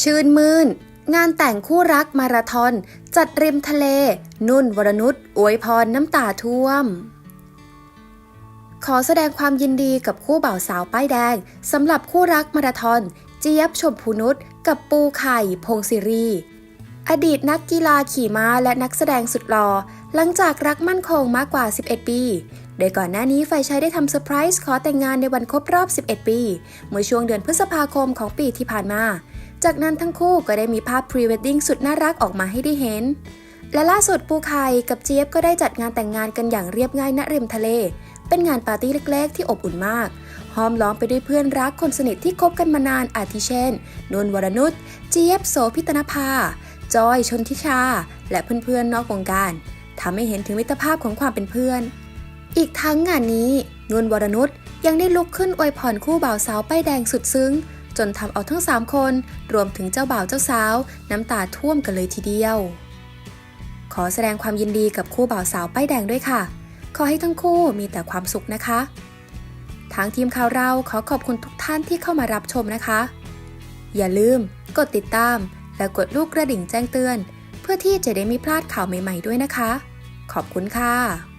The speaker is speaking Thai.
ชื่นมื่น งานแต่งคู่รักมาราธอน จัดริมทะเล นุ่นวรนุชอวยพรน้ำตาท่วม ขอแสดงความยินดีกับคู่บ่าวสาวป้ายแดงสำหรับคู่รักมาราธอน เจี๊ยบชมพูนุชกับปูไข่พงศิรีอดีตนักกีฬาขี่ม้าและนักแสดงสุดหล่อหลังจากรักมั่นคงมากกว่า 11 ปี โดยก่อนหน้านี้ฝ่ายชายได้ทำเซอร์ไพรส์ขอแต่งงานในวันครบรอบ 11 ปี เมื่อช่วงเดือนพฤษภาคมของปีที่ผ่านมา จากนั้นทั้งคู่ก็ได้มีภาพพรีเวดดิ้งสุดน่ารักออกมาให้ได้เห็น และล่าสุดปูไข่กับเจี๊ยบก็ได้จัดงานแต่งงานกันอย่างเรียบง่ายณริมทะเล เป็นงานปาร์ตี้เล็ก ๆ ที่อบอุ่นมากห้อมล้อมไปด้วยเพื่อนรักคนสนิทที่คบกันมานานอาทิเช่นนวลวรนุชเจี๊ยบโสพิตนภา จอยชนทิชา และเพื่อนๆนอกวงการทำให้เห็นถึงมิตรภาพของความเป็นเพื่อน อีกทั้งงานนี้นวลวรนุชยังได้ลุกขึ้นอวยพรคู่บ่าวสาวป้ายแดงสุดซึ้ง จนทำเอาทั้ง 3 คน รวมถึงเจ้าบ่าวเจ้าสาว น้ำตาท่วมกันเลยทีเดียว ขอแสดงความยินดีกับคู่บ่าวสาวป้ายแดงด้วยค่ะ ขอให้ทั้งคู่มีแต่ความสุขนะคะทางทีมข่าวเราขอขอบคุณทุกท่านที่เข้ามารับชมนะคะ อย่าลืม กดติดตาม และกดลูกกระดิ่งแจ้งเตือน เพื่อที่จะได้ไม่พลาดข่าวใหม่ ๆ ด้วยนะคะ ขอบคุณค่ะ